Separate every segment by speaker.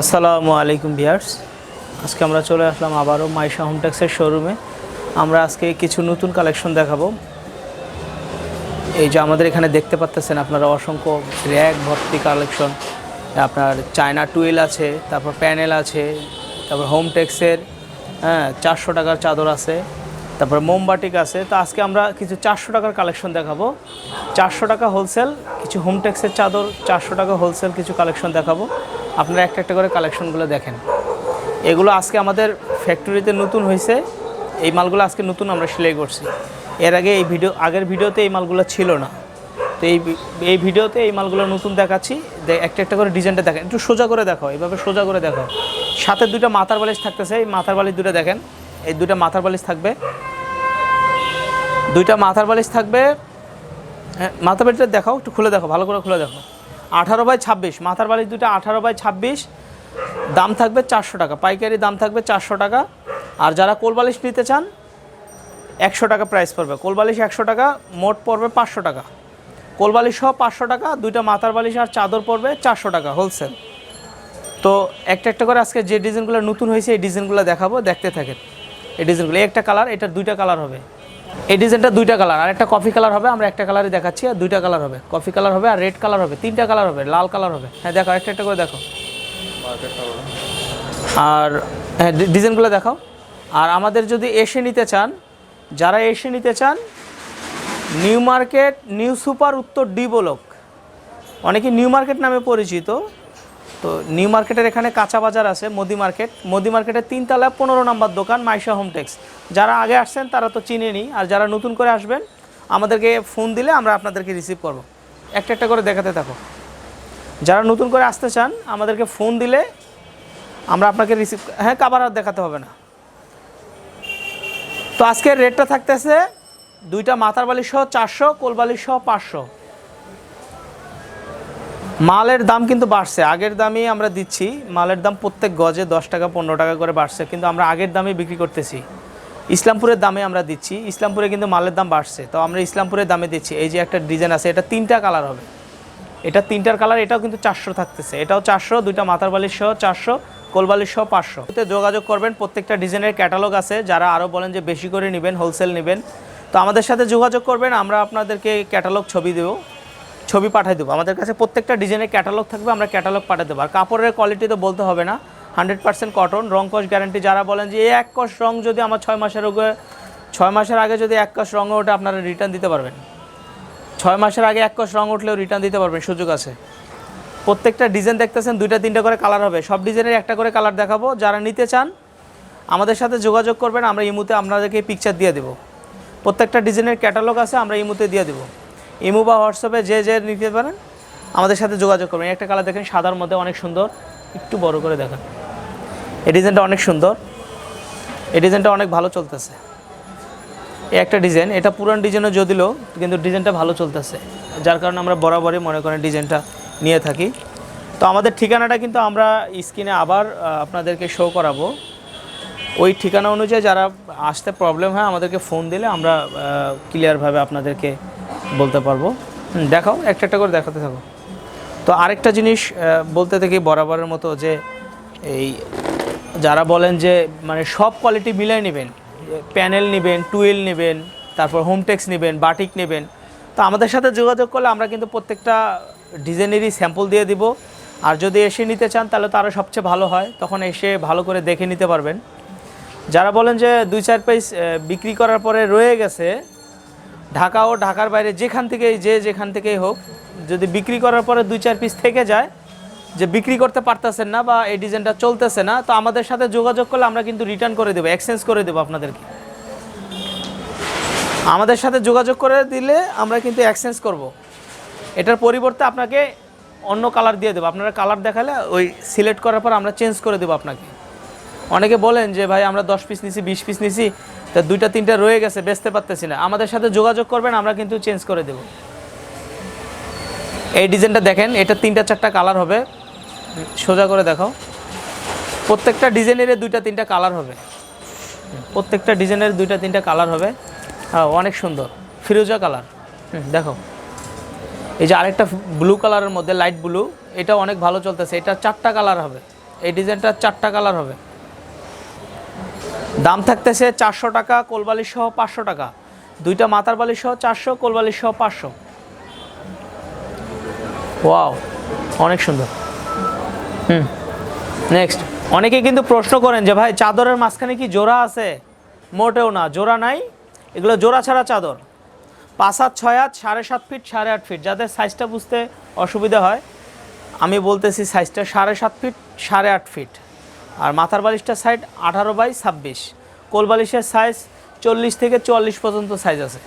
Speaker 1: আসসালামু আলাইকুম ভিয়ার্স আজকে আমরা চলে আসলাম আবারও মাইশা হোমটেক্সের শোরুমে। আমরা আজকে কিছু নতুন কালেকশন দেখাবো। এই যে আমাদের এখানে দেখতে পাচ্তেছেন আপনারা অসংখ্য র্যাক ভর্তি কালেকশন। আপনার চায়না টুয়েল আছে, তারপর প্যানেল আছে, তারপর হোমটেক্সের হ্যাঁ চারশো টাকার চাদর আছে, তারপর মোমবাটিক আছে। তো আজকে আমরা কিছু চারশো টাকার কালেকশন দেখাবো। চারশো টাকা হোলসেল, কিছু হোমটেক্সের চাদর, চারশো টাকা হোলসেল কিছু কালেকশন দেখাবো। আপনারা একটা একটা করে কালেকশনগুলো দেখেন। এগুলো আজকে আমাদের ফ্যাক্টরিতে নতুন হয়েছে এই মালগুলো আজকে নতুন আমরা সেলাই করছি। এর আগে এই ভিডিও, আগের ভিডিওতে এই মালগুলো ছিল না। তো এই এই ভিডিওতে এই মালগুলো নতুন দেখাচ্ছি। একটা একটা করে ডিজাইনটা দেখেন। একটু সোজা করে দেখো এইভাবে সোজা করে দেখো সাথে দুইটা মাথার বালিশ থাকতেছে, এই মাথার বালিশ দুটো দেখেন। এই দুইটা মাথার বালিশ থাকবে। দুইটা মাথার বালিশ থাকবে। হ্যাঁ মাথার বালিশটা দেখাও, একটু খুলে দেখো ভালো করে খুলে দেখো আঠারো বাই ছাব্বিশ, মাথার বালিশ দুইটা আঠারো বাই ছাব্বিশ, দাম থাকবে চারশো টাকা, পাইকারি দাম থাকবে চারশো টাকা। আর যারা কোলবালিশ নিতে চান, একশো টাকা প্রাইস পড়বে। কোলবালিশ একশো টাকা, মোট পড়বে পাঁচশো টাকা। কোলবালিশ সহ পাঁচশো টাকা, দুইটা মাথার বালিশ আর চাদর পড়বে চারশো টাকা হোলসেল তো একটা একটা করে আজকে যে ডিজাইনগুলো নতুন হয়েছে, এই ডিজাইনগুলো দেখাবো, দেখতে থাকেন। এই ডিজাইনগুলো একটা কালার এটা দুইটা কালার হবে। এই ডিজাইনটা দুইটা কালার আর একটা কফি কালার হবে, আমরা একটা কালারই দেখাচ্ছি, আর দুইটা কালার হবে। কফি কালার হবে, আর রেড কালার হবে, তিনটা কালার হবে, লাল কালার হবে। হ্যাঁ দেখো একটা একটা করে দেখো। আর হ্যাঁ ডিজাইনগুলো দেখাও। আর আমাদের যদি এসে নিতে চান, যারা এসে নিতে চান, নিউ মার্কেট, নিউ সুপার, উত্তর ডি ব্লক। অনেকে নিউ মার্কেট নামে পরিচিত। তো নিউ মার্কেটের এখানে কাঁচা বাজার আছে, মোদি মার্কেট। মোদি মার্কেটের তিনতলা, পনেরো নম্বর দোকান, মাইশা হোমটেক্স যারা আগে আসছেন, তারা তো চিনেনি আর যারা নতুন করে আসবেন, আমাদেরকে ফোন দিলে আমরা আপনাদেরকে রিসিভ করব। একটা একটা করে দেখাতে থাকো। যারা নতুন করে আসতে চান, আমাদেরকে ফোন দিলে আমরা আপনাকে রিসিভ হ্যাঁ কাবার আর দেখাতে হবে না। তো আজকের রেটটা থাকতেছে দুইটা মাথার বালিশ সহ চারশো কোলবালিশ সহ পাঁচশো। মালের দাম কিন্তু বাড়ছে। আগের দামই আমরা দিচ্ছি। মালের দাম প্রত্যেক গজে দশ টাকা, পনেরো টাকা করে বাড়ছে। কিন্তু আমরা আগের দামে বিক্রি করতেছি। ইসলামপুরের দামে আমরা দিচ্ছি। ইসলামপুরে কিন্তু মালের দাম বাড়ছে। তো আমরা ইসলামপুরের দামে দিচ্ছি। এই যে একটা ডিজাইন আছে, এটা তিনটা কালার হবে। এটা তিনটার কালার, এটাও কিন্তু চারশো থাকতেছে। এটাও চারশো, দুইটা মাথার বালিশ সহ চারশো কোলবালিশ সহ পাঁচশো। এতে যোগাযোগ করবেন। প্রত্যেকটা ডিজাইনের ক্যাটালগ আছে। যারা আরও বলেন যে বেশি করে নেবেন হোলসেল নেবেন। তো আমাদের সাথে যোগাযোগ করবেন। আমরা আপনাদেরকে ক্যাটালগ ছবি দেবো। ছবি পাঠিয়ে দেবো। আমাদের কাছে প্রত্যেকটা ডিজাইনের ক্যাটালগ থাকবে, আমরা ক্যাটালগ পাঠিয়ে দেবো। আর কাপড়ের কোয়ালিটি তো বলতে হবে না হান্ড্রেড পার্সেন্ট কটন রং কস গ্যারান্টি যারা বলেন যে এই এক কস রং যদি আমার ছয় মাসের আগে ছয় মাসের আগে যদি এক কস রঙ ওটা আপনারা রিটার্ন দিতে পারবেন। ছয় মাসের আগে এক কস রং উঠলেও রিটার্ন দিতে পারবেন, সুযোগ আছে। প্রত্যেকটা ডিজাইন দেখতেছেন, দুইটা, তিনটা করে কালার হবে। সব ডিজাইনের একটা করে কালার দেখাবো। যারা নিতে চান, আমাদের সাথে যোগাযোগ করবেন, আমরা ইমুতে আপনাদেরকে পিকচার দিয়ে দেবো। প্রত্যেকটা ডিজাইনের ক্যাটালগ আছে, আমরা ইমুতে দিয়ে দেবো। ইমু বা হোয়াটসঅ্যাপে যে যে নিতে পারেন, আমাদের সাথে যোগাযোগ করবেন। একটা কালার দেখেন, সাদার মধ্যে অনেক সুন্দর। একটু বড় করে দেখেন। এই ডিজাইনটা অনেক সুন্দর। এই ডিজাইনটা অনেক ভালো চলতেছে। এই একটা ডিজাইন, এটা পুরান ডিজাইনও যদিও, কিন্তু ডিজাইনটা ভালো চলতেছে। যার কারণে আমরা বরাবরই মনে করেন ডিজাইনটা নিয়ে থাকি। তো আমাদের ঠিকানাটা কিন্তু আমরা স্ক্রিনে আবার আপনাদেরকে শো করাবো। ওই ঠিকানা অনুযায়ী যারা আসতে প্রবলেম হয়, আমাদেরকে ফোন দিলে আমরা ক্লিয়ারভাবে আপনাদেরকে বলতে পারব। দেখাও, একটা একটা করে দেখাতে থাকো। তো আরেকটা জিনিস বলতে থাকি বরাবরের মতো যে এই যারা বলেন যে মানে সব কোয়ালিটি মিলাই নেবেন প্যানেল নেবেন টুয়েল নেবেন, তারপর হোমটেক্স নেবেন বাটিক নেবেন। তো আমাদের সাথে যোগাযোগ করলে আমরা কিন্তু প্রত্যেকটা ডিজাইনেরই স্যাম্পল দিয়ে দিব। আর যদি এসে নিতে চান, তাহলে তো আরও সবচেয়ে ভালো হয়। তখন এসে ভালো করে দেখে নিতে পারবেন। যারা বলেন যে, দুই চার পিস বিক্রি করার পরে রয়ে গেছে ঢাকা ও ঢাকার বাইরে যেখান থেকেই যে যেখান থেকেই হোক, যদি বিক্রি করার পরে দুই চার পিস থেকে যায়, যে বিক্রি করতে পারতেছেন না বা এই ডিজাইনটা চলতেছে না, তো আমাদের সাথে যোগাযোগ করলে আমরা কিন্তু রিটার্ন করে দেবো এক্সচেঞ্জ করে দেবো আপনাদেরকে। আমাদের সাথে যোগাযোগ করে দিলে আমরা কিন্তু এক্সচেঞ্জ করব। এটার পরিবর্তে আপনাকে অন্য কালার দিয়ে দেবো। আপনারা কালার দেখালে ওই সিলেক্ট করার পর আমরা চেঞ্জ করে দেবো আপনাকে। অনেকে বলেন যে, ভাই, আমরা দশ পিস নিছি, বিশ পিস নিছি। তা দুইটা, তিনটা রয়ে গেছে, বেচতে পারতেছি না। আমাদের সাথে যোগাযোগ করবেন, আমরা কিন্তু চেঞ্জ করে দেব। এই ডিজাইনটা দেখেন, এটা তিনটা, চারটা কালার হবে। সোজা করে দেখাও। প্রত্যেকটা ডিজাইনের দুইটা, তিনটা কালার হবে। প্রত্যেকটা ডিজাইনের দুইটা, তিনটা কালার হবে। হ্যাঁ অনেক সুন্দর। ফিরোজা কালার দেখো এই যে আরেকটা ব্লু কালারের মধ্যে লাইট ব্লু এটা অনেক ভালো চলতেছে। এটা চারটা কালার হবে। এই ডিজাইনটা চারটা কালার হবে। দাম থাকতেছে চারশো টাকা, কোলবালিশ সহ পাঁচশো টাকা। দুইটা মাথার বালিশ সহ চারশো, কোলবালিশ সহ পাঁচশো। ওয়াও, অনেক সুন্দর। Hmm, next. অনেকে কিন্তু প্রশ্ন করেন যে, ভাই, চাদরের মাঝখানে কি জোড়া আছে? মোটেও না, জোড়া নাই। এগুলো জোড়া ছাড়া চাদর। পাঁচ হাত, ছয় হাত, সাড়ে সাত ফিট, সাড়ে আট ফিট। যাদের সাইজটা বুঝতে অসুবিধা হয়, আমি বলতেছি সাইজটা সাড়ে সাত ফিট, সাড়ে আট ফিট। আর মাথার বালিশটার সাইজ আঠারো বাই ছাব্বিশ। কোল বালিশের সাইজ চল্লিশ থেকে চুয়াল্লিশ পর্যন্ত সাইজ আছে।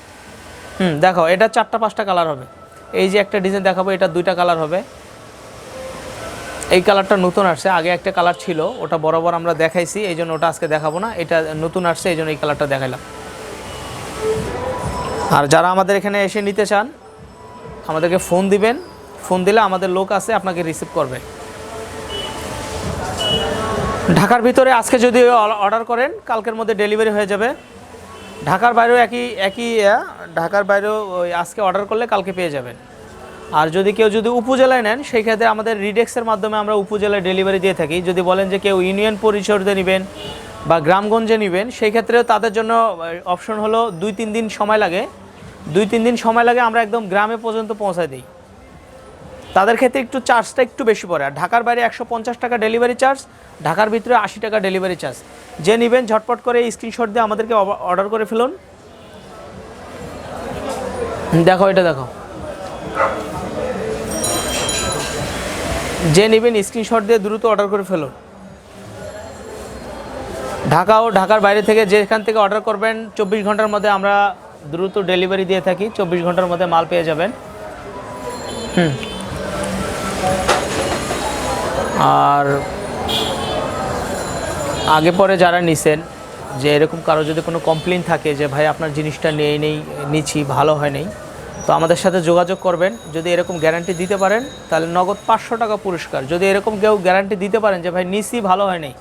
Speaker 1: হুম, দেখো, এটা চারটা পাঁচটা কালার হবে। এই যে একটা ডিজাইন দেখাবো, এটা দুইটা কালার হবে। এই কালারটা নতুন আসছে, আগে একটা কালার ছিল, ওটা বরাবর আমরা দেখাইছি, এই জন্য ওটা আজকে দেখাবো না। এটা নতুন আসছে, এই জন্য এই কালারটা দেখাইলাম। আর যারা আমাদের এখানে এসে নিতে চান, আমাদেরকে ফোন দিবেন। ফোন দিলে আমাদের লোক আছে, আপনাকে রিসিভ করবে। ঢাকার ভিতরে আজকে যদি অর্ডার করেন, কালকের মধ্যে ডেলিভারি হয়ে যাবে। ঢাকার বাইরেও একই একই ঢাকার বাইরেও আজকে অর্ডার করলে কালকে পেয়ে যাবেন আর যদি কেউ যদি উপজেলায় নেন, সেই ক্ষেত্রে আমাদের রিডেক্সের মাধ্যমে আমরা উপজেলায় ডেলিভারি দিয়ে থাকি। যদি বলেন যে কেউ ইউনিয়ন পরিষদে নেবেন বা গ্রামগঞ্জে নেবেন, সেই ক্ষেত্রেও তাদের জন্য অপশন হলো দুই, তিন দিন সময় লাগে। দুই, তিন দিন সময় লাগে আমরা একদম গ্রামে পর্যন্ত পৌঁছায় দিই। তাদের ক্ষেত্রে একটু চার্জটা একটু বেশি পড়ে। আর ঢাকার বাইরে একশো পঞ্চাশ টাকা ডেলিভারি চার্জ ঢাকার ভিতরে আশি টাকা ডেলিভারি চার্জ যে নেবেন, ঝটপট করে স্ক্রিনশট দিয়ে আমাদেরকে অর্ডার করে ফেলুন। দেখো, এটা দেখো। যে নেবেন স্ক্রিনশট দিয়ে দ্রুত অর্ডার করে ফেলুন। ঢাকা ও ঢাকার বাইরে থেকে যেখান থেকে অর্ডার করবেন, চব্বিশ ঘণ্টার মধ্যে আমরা দ্রুত ডেলিভারি দিয়ে থাকি। চব্বিশ ঘণ্টার মধ্যে মাল পেয়ে যাবেন। হুম। আর আগে পরে যারা নিছেন, যে এরকম কারও যদি কোনো কমপ্লেন থাকে যে, ভাই, আপনার জিনিসটা নেই নেই, নিচ্ছি, ভালো হয় নাই। তো আমাদের সাথে যোগাযোগ করবেন। যদি এরকম গ্যারান্টি দিতে পারেন, তাহলে নগদ পাঁচশো টাকা পুরস্কার। যদি এরকম কেউ গ্যারান্টি দিতে পারেন যে, ভাই নিছি ভালো হয় নাই।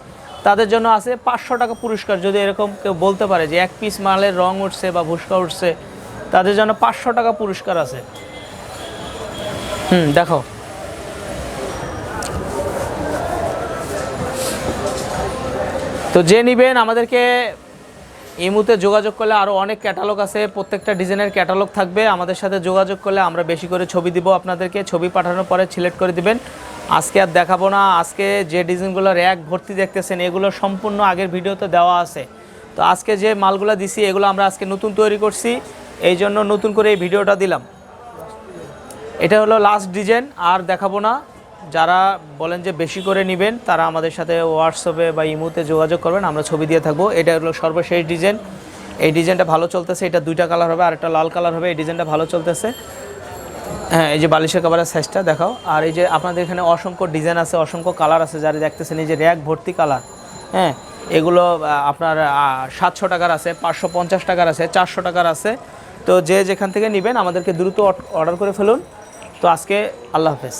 Speaker 1: তাদের জন্য আছে পাঁচশো টাকা পুরস্কার। যদি এরকম কেউ বলতে পারে যে, এক পিস মালের রং উঠছে বা ভুসকা উঠছে, তাদের জন্য পাঁচশো টাকা পুরস্কার আছে। হুম, দেখো। তো যে নিবেন, আমাদেরকে এই মুহূর্তে যোগাযোগ করলে আরও অনেক ক্যাটালগ আছে, প্রত্যেকটা ডিজাইনের ক্যাটালগ থাকবে। আমাদের সাথে যোগাযোগ করলে আমরা বেশি করে ছবি দিব আপনাদেরকে। ছবি পাঠানোর পরে সিলেক্ট করে দিবেন। আজকে আর দেখাবো না। আজকে যে ডিজাইনগুলো র্যাক ভর্তি দেখতেছেন, এগুলো সম্পূর্ণ আগের ভিডিওতে দেওয়া আছে। তো আজকে যে মালগুলো দিছি, এগুলো আমরা আজকে নতুন তৈরি করছি। এই জন্য নতুন করে এই ভিডিওটা দিলাম। এটা হলো লাস্ট ডিজাইন আর দেখাবো না। যারা বলেন যে বেশি করে নেবেন, তারা আমাদের সাথে হোয়াটসঅ্যাপে বা ইমোতে যোগাযোগ করবেন, আমরা ছবি দিয়ে থাকব। এটা হলো সর্বশেষ ডিজাইন। এই ডিজাইনটা ভালো চলতেছে, এটা দুইটা কালার হবে আর একটা লাল কালার হবে, এই ডিজাইনটা ভালো চলতেছে। হ্যাঁ এই যে বালিশের কাভারের সাইজটা দেখাও। আর এই যে আপনাদের এখানে অসংখ্য ডিজাইন আছে, অসংখ্য কালার আছে, যারা দেখতেছেন, এই যে র্যাক ভর্তি কালার হ্যাঁ এগুলো আপনার সাতশো টাকার আছে, পাঁচশো পঞ্চাশ টাকার আছে, চারশো টাকার আছে। তো যে যেখান থেকে নেবেন, আমাদেরকে দ্রুত অর্ডার করে ফেলুন। তো আজকে আল্লাহ হাফেজ।